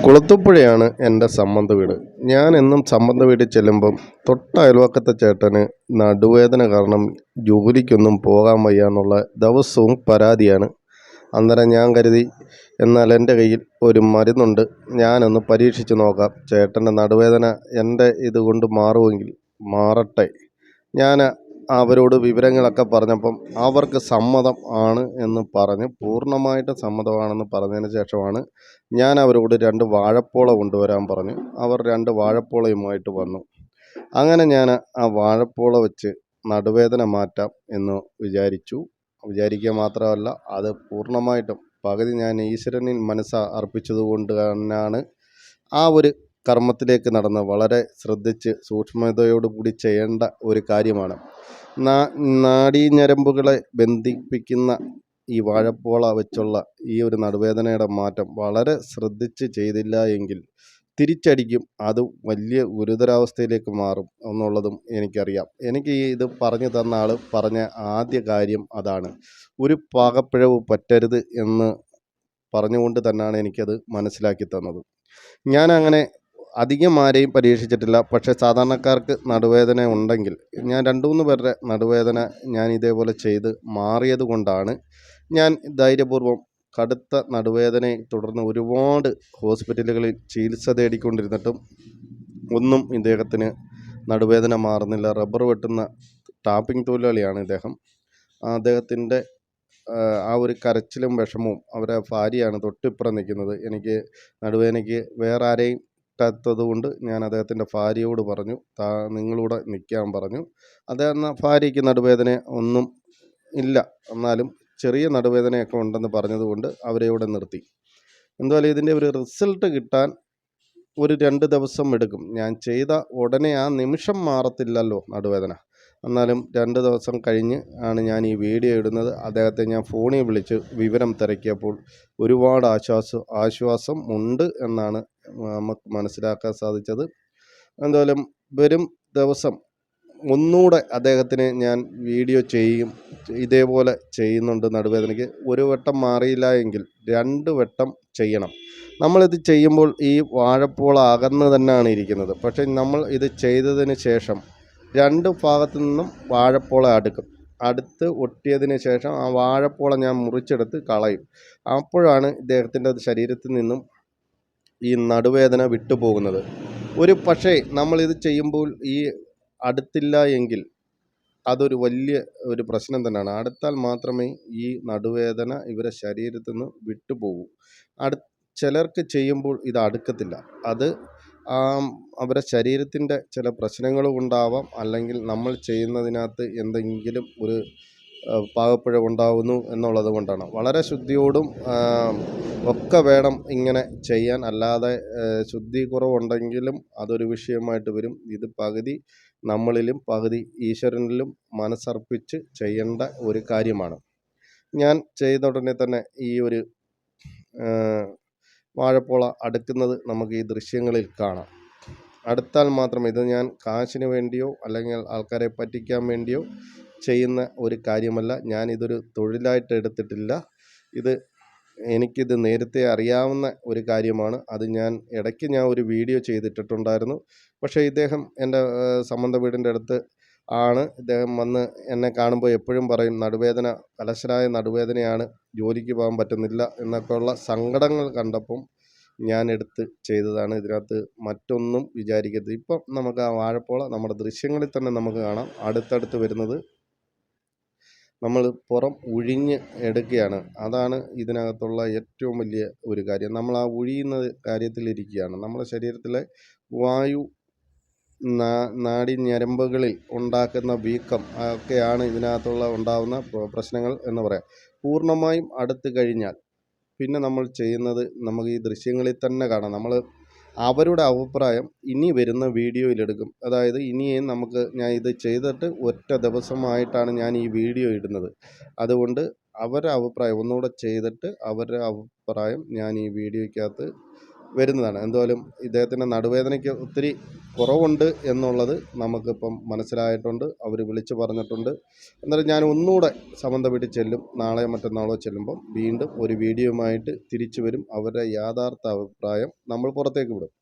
കുളത്തൂപ്പുഴയാണ് എന്റെ സംബന്ധ വീട് ഞാൻ എന്നും സംബന്ധ വീട്ടിൽ ചെല്ലുമ്പം തൊട്ട അയൽവക്കത്തെ ചേട്ടന് നടുവേദന കാരണം ജോലിക്കൊന്നും പോകാൻ വയ്യ എന്നുള്ള ദിവസവും പരാതിയാണ്. അന്നേരം ഞാൻ കരുതി എന്നാൽ എന്റെ കയ്യിൽ ഒരു മരുന്നുണ്ട്. ഞാനൊന്ന് പരീക്ഷിച്ച് നോക്കാം. ചേട്ടന്റെ നടുവേദന എന്റെ ഇതുകൊണ്ട് മാറുമെങ്കിൽ മാറട്ടെ. ഞാൻ അവരോട് വിവരങ്ങളൊക്കെ പറഞ്ഞപ്പം അവർക്ക് സമ്മതം ആണ് എന്ന് പറഞ്ഞ് പൂർണമായിട്ട് സമ്മതമാണെന്ന് പറഞ്ഞതിന് ശേഷമാണ് ഞാൻ അവരോട് രണ്ട് വാഴപ്പോള കൊണ്ടുവരാൻ പറഞ്ഞു അവർ രണ്ട് വാഴപ്പോളയുമായിട്ട് വന്നു. അങ്ങനെ ഞാൻ ആ വാഴപ്പോള വെച്ച് നടുവേദന മാറ്റാം എന്ന് വിചാരിച്ചു. വിചാരിക്കുക മാത്രമല്ല അത് പൂർണമായിട്ടും പകുതി ഞാൻ ഈശ്വരനിൽ മനസ്സ അർപ്പിച്ചത് കൊണ്ട് തന്നെയാണ് ആ ഒരു കർമ്മത്തിലേക്ക് നടന്ന് വളരെ ശ്രദ്ധിച്ച് സൂക്ഷ്മതയോടുകൂടി ചെയ്യേണ്ട ഒരു കാര്യമാണ്. നാഡീഞരമ്പുകളെ ബന്ധിപ്പിക്കുന്ന ഈ വാഴപ്പോള വെച്ചുള്ള ഈ ഒരു നടുവേദനയുടെ മാറ്റം വളരെ ശ്രദ്ധിച്ച് ചെയ്തില്ല എങ്കിൽ തിരിച്ചടിക്കും. അത് വലിയ ഗുരുതരാവസ്ഥയിലേക്ക് മാറും എന്നുള്ളതും എനിക്കറിയാം. എനിക്ക് ഇത് പറഞ്ഞു തന്ന ആൾ പറഞ്ഞ ആദ്യ കാര്യം അതാണ്. ഒരു പാകപ്പിഴവ് പറ്റരുത് എന്ന് പറഞ്ഞുകൊണ്ട് തന്നെയാണ് എനിക്കത് മനസ്സിലാക്കി തന്നത്. ഞാൻ അങ്ങനെ അധികം ആരെയും പരീക്ഷിച്ചിട്ടില്ല. പക്ഷേ സാധാരണക്കാർക്ക് നടുവേദന ഉണ്ടെങ്കിൽ ഞാൻ രണ്ട് മൂന്ന് പേരുടെ നടുവേദന ഞാൻ ഇതേപോലെ ചെയ്ത് മാറിയത് കൊണ്ടാണ് ഞാൻ ധൈര്യപൂർവം കടുത്ത നടുവേദനയെ തുടർന്ന് ഒരുപാട് ഹോസ്പിറ്റലുകളിൽ ചികിത്സ തേടിക്കൊണ്ടിരുന്നിട്ടും ഒന്നും ഇദ്ദേഹത്തിന് നടുവേദന മാറുന്നില്ല. റബ്ബർ വെട്ടുന്ന ടാപ്പിംഗ് തൊഴിലാളിയാണ് ഇദ്ദേഹം. അദ്ദേഹത്തിന്റെ ആ ഒരു കരച്ചിലും വിഷമവും അവരെ ഭാര്യയാണ് തൊട്ടിപ്പുറം നിൽക്കുന്നത്. എനിക്ക് നടുവേദനയ്ക്ക് വേറെ ആരെയും പറ്റാത്തത് കൊണ്ട് ഞാൻ അദ്ദേഹത്തിന്റെ ഭാര്യയോട് പറഞ്ഞു താ നിങ്ങളൂടെ നിൽക്കാൻ പറഞ്ഞു. അദ്ദേഹം ഭാര്യയ്ക്ക് നടുവേദന ഒന്നും ഇല്ല. എന്നാലും ചെറിയ നടുവേദനയൊക്കെ ഉണ്ടെന്ന് പറഞ്ഞതുകൊണ്ട് അവരെ ഇവിടെ നിർത്തി. എന്തായാലും ഇതിന്റെ ഒരു റിസൾട്ട് കിട്ടാൻ ഒരു രണ്ട് ദിവസം എടുക്കും. ഞാൻ ചെയ്ത ഉടനെ ആ നിമിഷം മാറത്തില്ലല്ലോ നടുവേദന. എന്നാലും രണ്ട് ദിവസം കഴിഞ്ഞ് ആണ് ഞാൻ ഈ വീഡിയോ ഇടുന്നത്. അദ്ദേഹത്തെ ഞാൻ ഫോണിൽ വിളിച്ച് വിവരം തിരക്കിയപ്പോൾ ഒരുപാട് ആശ്വാസം ആശ്വാസം ഉണ്ട് എന്നാണ് നമുക്ക് മനസ്സിലാക്കാൻ സാധിച്ചത്. എന്തായാലും വരും ദിവസം ഒന്നുകൂടെ അദ്ദേഹത്തിന് ഞാൻ വീഡിയോ ചെയ്യും ഇതേപോലെ ചെയ്യുന്നുണ്ട് നടുവേദനയ്ക്ക്. ഒരു വട്ടം മാറിയില്ല എങ്കിൽ രണ്ട് വട്ടം ചെയ്യണം. നമ്മളിത് ചെയ്യുമ്പോൾ ഈ വാഴപ്പോള അകന്ന് തന്നെയാണ് ഇരിക്കുന്നത്. പക്ഷേ നമ്മൾ ഇത് ചെയ്തതിന് ശേഷം രണ്ട് ഭാഗത്തു നിന്നും വാഴപ്പോള അടുക്കും. അടുത്ത് ഒട്ടിയതിന് ശേഷം ആ വാഴപ്പോള ഞാൻ മുറിച്ചെടുത്ത് കളയും. അപ്പോഴാണ് ഇദ്ദേഹത്തിന്റെ ശരീരത്തിൽ നിന്നും ഈ നടുവേദന വിട്ടുപോകുന്നത്. ഒരു പക്ഷേ നമ്മളിത് ചെയ്യുമ്പോൾ ഈ അടുത്തില്ല എങ്കിൽ അതൊരു വലിയ ഒരു പ്രശ്നം തന്നെയാണ്. അടുത്താൽ മാത്രമേ ഈ നടുവേദന ഇവരെ ശരീരത്തിൽ നിന്ന് വിട്ടുപോകൂ. അടു ചിലർക്ക് ചെയ്യുമ്പോൾ ഇത് അടുക്കത്തില്ല. അത് അവരുടെ ശരീരത്തിന്റെ ചില പ്രശ്നങ്ങളും ഉണ്ടാവാം. അല്ലെങ്കിൽ നമ്മൾ ചെയ്യുന്നതിനകത്ത് എന്തെങ്കിലും ഒരു പാകപ്പിഴവുണ്ടാവുന്നു എന്നുള്ളത് കൊണ്ടാണ്. വളരെ ശുദ്ധിയോടും ഒക്കെ വേണം ഇങ്ങനെ ചെയ്യാൻ. അല്ലാതെ ശുദ്ധി കുറവുണ്ടെങ്കിലും അതൊരു വിഷയമായിട്ട് വരും. ഇത് പകുതി നമ്മളിലും പകുതി ഈശ്വരനിലും മനസ്സർപ്പിച്ച് ചെയ്യേണ്ട ഒരു കാര്യമാണ്. ഞാൻ ചെയ്ത ഉടനെ തന്നെ ഈ ഒരു വാഴപ്പോള അടുക്കുന്നത് നമുക്ക് ഈ ദൃശ്യങ്ങളിൽ കാണാം. അടുത്താൽ മാത്രം ഇത് ഞാൻ കാശിന് വേണ്ടിയോ അല്ലെങ്കിൽ ആൾക്കാരെ പറ്റിക്കാൻ വേണ്ടിയോ ചെയ്യുന്ന ഒരു കാര്യമല്ല. ഞാൻ ഇതൊരു തൊഴിലായിട്ട് എടുത്തിട്ടില്ല. ഇത് എനിക്കിത് നേരത്തെ അറിയാവുന്ന ഒരു കാര്യമാണ്. അത് ഞാൻ ഇടയ്ക്ക് ഞാൻ ഒരു വീഡിയോ ചെയ്തിട്ടിട്ടുണ്ടായിരുന്നു. പക്ഷേ ഇദ്ദേഹം എന്റെ സംബന്ധ വീടിന്റെ അടുത്ത് ആണ്. ഇദ്ദേഹം വന്ന് എന്നെ കാണുമ്പോൾ എപ്പോഴും പറയും നടുവേദന കലശരായ നടുവേദനയാണ്. ജോലിക്ക് പോകാൻ പറ്റുന്നില്ല. എന്നൊക്കെയുള്ള സങ്കടങ്ങൾ കണ്ടപ്പം ഞാൻ എടുത്ത് ചെയ്തതാണ്. ഇതിനകത്ത് മറ്റൊന്നും വിചാരിക്കരുത്. ഇപ്പം നമുക്ക് ആ വാഴപ്പോള നമ്മുടെ ദൃശ്യങ്ങളിൽ തന്നെ നമുക്ക് കാണാം. അടുത്തടുത്ത് വരുന്നത് നമ്മൾ പുറം ഉഴിഞ്ഞ് എടുക്കുകയാണ്. അതാണ് ഇതിനകത്തുള്ള ഏറ്റവും വലിയ ഒരു കാര്യം. നമ്മൾ ആ ഉഴിയുന്ന കാര്യത്തിലിരിക്കുകയാണ്. നമ്മുടെ ശരീരത്തിലെ വായു നാഡി ഞരമ്പുകളിൽ ഉണ്ടാക്കുന്ന വീക്കം ഒക്കെയാണ് ഇതിനകത്തുള്ള ഉണ്ടാകുന്ന പ്രശ്നങ്ങൾ എന്ന് പറയാം. പൂർണമായും അടുത്ത് കഴിഞ്ഞാൽ പിന്നെ നമ്മൾ ചെയ്യുന്നത് നമുക്ക് ഈ ദൃശ്യങ്ങളിൽ തന്നെ കാണാം. നമ്മൾ അവരുടെ അഭിപ്രായം ഇനി വരുന്ന വീഡിയോയിലെടുക്കും അതായത് ഇനിയും നമുക്ക് ഞാൻ ഇത് ചെയ്തിട്ട് ഒറ്റ ദിവസമായിട്ടാണ് ഞാൻ ഈ വീഡിയോ ഇടുന്നത്. അതുകൊണ്ട് അവരുടെ അഭിപ്രായം ഒന്നുകൂടെ ചെയ്തിട്ട് അവരുടെ അഭിപ്രായം ഞാൻ ഈ വീഡിയോയ്ക്കകത്ത് വരുന്നതാണ്. എന്തായാലും ഇദ്ദേഹത്തിന്റെ നടുവേദനയ്ക്ക് ഒത്തിരി കുറവുണ്ട് എന്നുള്ളത് നമുക്കിപ്പം മനസ്സിലായിട്ടുണ്ട്. അവർ വിളിച്ചു പറഞ്ഞിട്ടുണ്ട്. എന്നാലും ഞാൻ ഒന്നുകൂടെ സമന്ത വീട്ടിൽ ചെല്ലും നാളെ മറ്റന്നാളോ ചെല്ലുമ്പം വീണ്ടും ഒരു വീഡിയോയുമായിട്ട് തിരിച്ചു വരും. അവരുടെ യാഥാർത്ഥ അഭിപ്രായം നമ്മൾ പുറത്തേക്ക് വിടും.